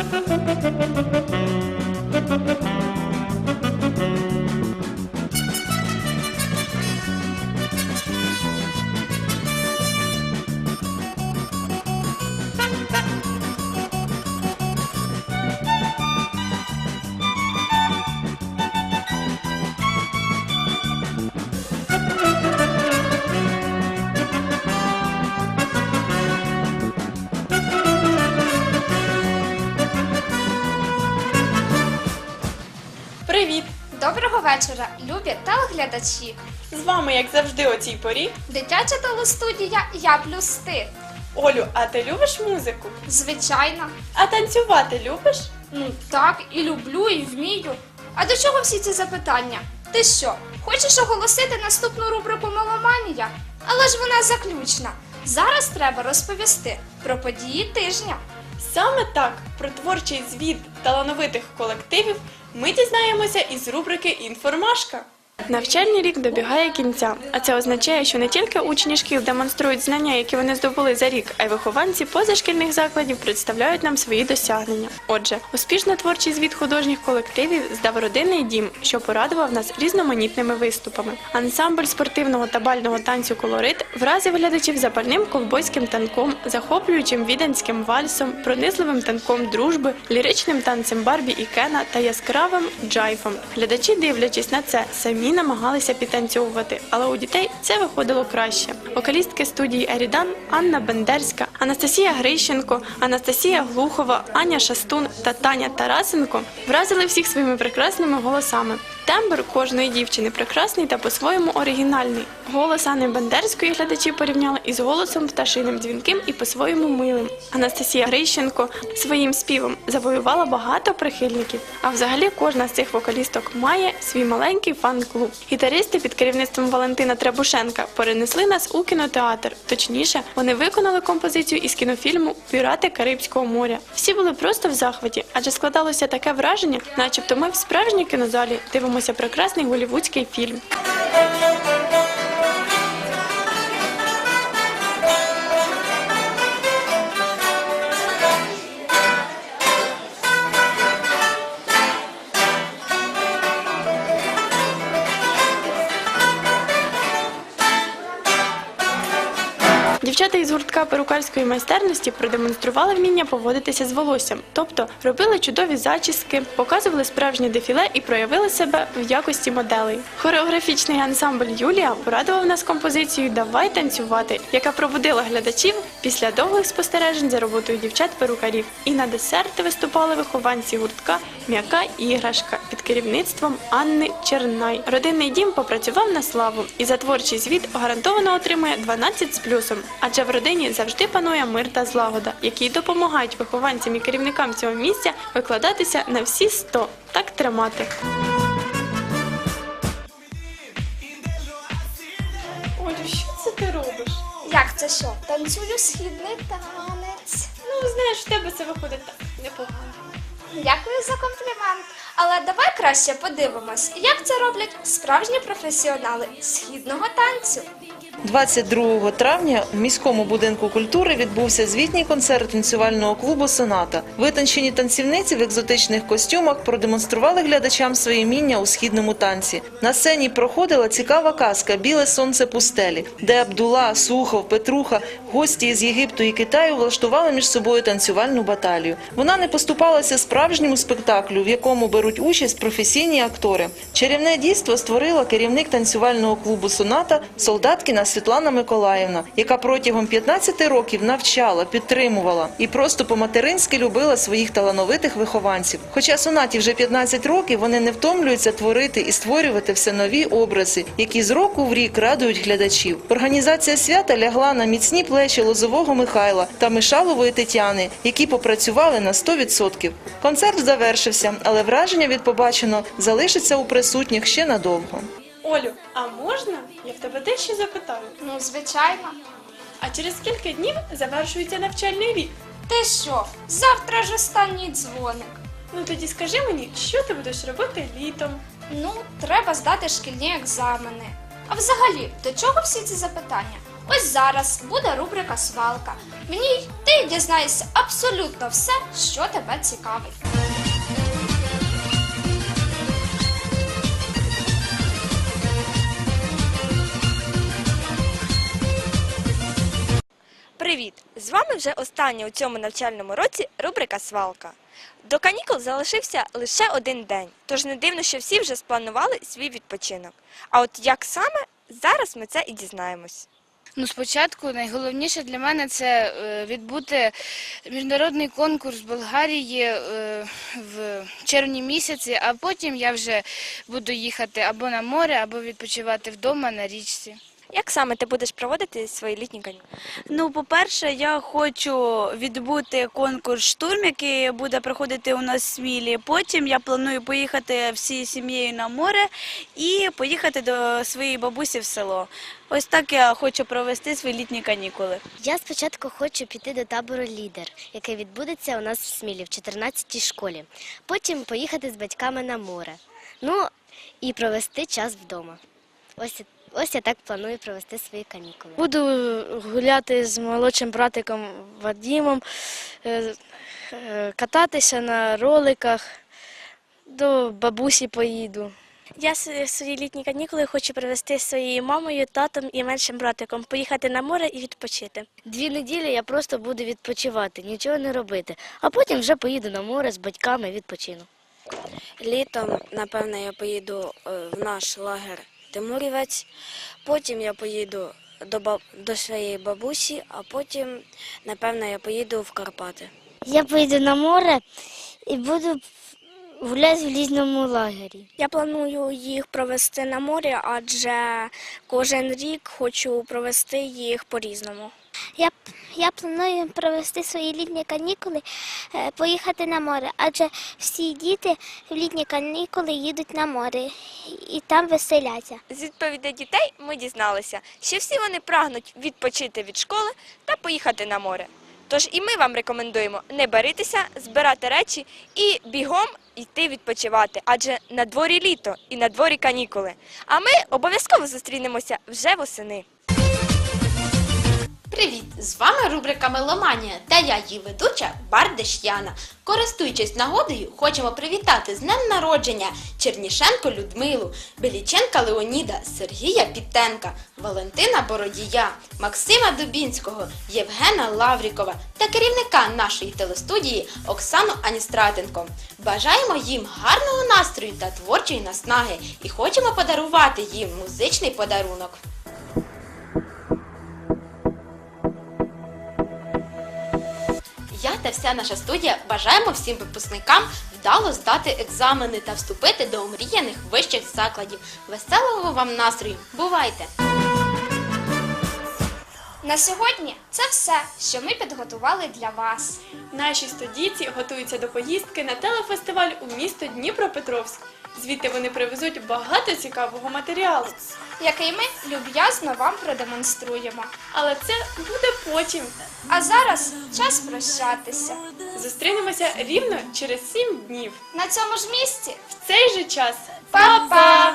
Thank you. Вечора, любі телеглядачі. З вами, як завжди, о цій порі. Дитяча телестудія Я плюс ти. Олю, а ти любиш музику? Звичайно. А танцювати любиш? Ну так, і люблю, і вмію. А до чого всі ці запитання? Ти що, хочеш оголосити наступну рубрику Меломанія? Але ж вона заключна. Зараз треба розповісти про події тижня. Саме так, про творчий звіт талановитих колективів ми дізнаємося із рубрики Інформашка. Навчальний рік добігає кінця, а це означає, що не тільки учні шкіл демонструють знання, які вони здобули за рік, а й вихованці позашкільних закладів представляють нам свої досягнення. Отже, успішно творчий звіт художніх колективів здав родинний дім, що порадував нас різноманітними виступами. Ансамбль спортивного та бального танцю колорит вразив глядачів запальним ковбойським танком, захоплюючим віденським вальсом, пронизливим танком дружби, ліричним танцем Барбі і Кена та яскравим джайфом. Глядачі, дивлячись на це, самі намагалися підтанцьовувати, але у дітей це виходило краще. Вокалістки студії Ерідан Анна Бендерська, Анастасія Грищенко, Анастасія Глухова, Аня Шастун та Таня Тарасенко вразили всіх своїми прекрасними голосами. Тембр кожної дівчини прекрасний та по-своєму оригінальний. Голос Анни Бендерської глядачі порівняли із голосом пташиним дзвінким і по-своєму милим. Анастасія Грищенко своїм співом завоювала багато прихильників. А взагалі кожна з цих вокалісток має свій маленький фан-клуб. Гітаристи під керівництвом Валентина Требушенка перенесли нас у кінотеатр. Точніше, вони виконали композицію із кінофільму Пірати Карибського моря. Всі були просто в захваті, адже складалося таке враження, начебто ми в справжній кінозалі дивимося прекрасний голівудський фільм. Дівчата із гуртка перукарської майстерності продемонстрували вміння поводитися з волоссям, тобто робили чудові зачіски, показували справжнє дефіле і проявили себе в якості моделей. Хореографічний ансамбль Юлія порадував нас композицією Давай танцювати, яка пробудила глядачів після довгих спостережень за роботою дівчат-перукарів. І на десерт виступали вихованці гуртка М'яка іграшка під керівництвом Анни Чернай. Родинний дім попрацював на славу і за творчий звіт гарантовано отримує 12 з плюсом. Адже в родині завжди панує мир та злагода, які допомагають вихованцям і керівникам цього місця викладатися на всі 100. Так тримати. Олю, що це ти робиш? Як це що? Танцюю східний танець. Ну, знаєш, в тебе це виходить так непогано. Дякую за комплімент. Але давай краще подивимось, як це роблять справжні професіонали східного танцю. 22 травня в міському будинку культури відбувся звітній концерт танцювального клубу Соната. Витончені танцівниці в екзотичних костюмах продемонстрували глядачам своє міння у східному танці. На сцені проходила цікава казка Біле сонце пустелі, де Абдула, Сухов, Петруха, гості із Єгипту і Китаю влаштували між собою танцювальну баталію. Вона не поступалася справжньому спектаклю, в якому беруть участь професійні актори. Чарівне дійство створила керівник танцювального клубу Соната солдаткіна Світлана Миколаївна, яка протягом 15 років навчала, підтримувала і просто по-материнськи любила своїх талановитих вихованців. Хоча сонаті вже 15 років вони не втомлюються творити і створювати все нові образи, які з року в рік радують глядачів. Організація свята лягла на міцні плечі Лозового Михайла та Мишалової Тетяни, які попрацювали на 100%. Концерт завершився, але враження від побаченого залишиться у присутніх ще надовго. Олю, а можна? Я в тебе дещо запитаю. Ну, звичайно. А через скільки днів завершується навчальний рік? Ти що? Завтра ж останній дзвоник. Ну тоді скажи мені, що ти будеш робити літом? Ну, треба здати шкільні екзамени. А взагалі, до чого всі ці запитання? Ось зараз буде рубрика Свалка. В ній ти дізнаєшся абсолютно все, що тебе цікавить. З вами вже остання у цьому навчальному році рубрика Свалка. До канікул залишився лише один день, тож не дивно, що всі вже спланували свій відпочинок. А от як саме зараз ми це і дізнаємось. Ну, спочатку найголовніше для мене це е, відбути міжнародний конкурс Болгарії е, в червні місяці, а потім я вже буду їхати або на море, або відпочивати вдома на річці. Як саме ти будеш проводити свої літні канікули? Ну, по-перше, я хочу відбути конкурс штурм, який буде проходити у нас в Смілі. Потім я планую поїхати всією сім'єю на море і поїхати до своєї бабусі в село. Ось так я хочу провести свої літні канікули. Я спочатку хочу піти до табору Лідер, який відбудеться у нас в Смілі в 14-й школі. Потім поїхати з батьками на море. Ну і провести час вдома. Ось, ось я так планую провести свої канікули. Буду гуляти з молодшим братиком Вадімом, е, е, кататися на роликах, до бабусі поїду. Я свої літні канікули хочу провести зі своєю мамою, татом і меншим братиком, поїхати на море і відпочити. Дві неділі я просто буду відпочивати, нічого не робити, а потім вже поїду на море з батьками відпочину. Літом, напевно, я поїду е, в наш лагер Тимурівець, потім я поїду до, баб... до своєї бабусі, а потім, напевно, я поїду в Карпати. Я поїду на море і буду гуляти в лізному лагері. Я планую їх провести на морі, адже кожен рік хочу провести їх по-різному. Я, я планую провести свої літні канікули, е, поїхати на море, адже всі діти в літні канікули їдуть на море і там веселяться. З відповідей дітей ми дізналися, що всі вони прагнуть відпочити від школи та поїхати на море. Тож і ми вам рекомендуємо не баритися, збирати речі і бігом йти відпочивати, адже на дворі літо і на дворі канікули. А ми обов'язково зустрінемося вже восени. Привіт! З вами рубрика Меломанія та я її ведуча Бардиш Яна. Користуючись нагодою, хочемо привітати з днем народження Чернішенко Людмилу, Беліченка Леоніда, Сергія Пітенка, Валентина Бородія, Максима Дубінського, Євгена Лаврікова та керівника нашої телестудії Оксану Аністратенко. Бажаємо їм гарного настрою та творчої наснаги і хочемо подарувати їм музичний подарунок. Та вся наша студія бажаємо всім випускникам вдало здати екзамени та вступити до омріяних вищих закладів. Веселого вам настрою! Бувайте! На сьогодні це все, що ми підготували для вас. Наші студійці готуються до поїздки на телефестиваль у місто Дніпропетровськ. Звідти вони привезуть багато цікавого матеріалу. який ми люб'язно вам продемонструємо. Але це буде потім. А зараз час прощатися. Зустрінемося рівно через сім днів. На цьому ж місці В цей же час. Па-па!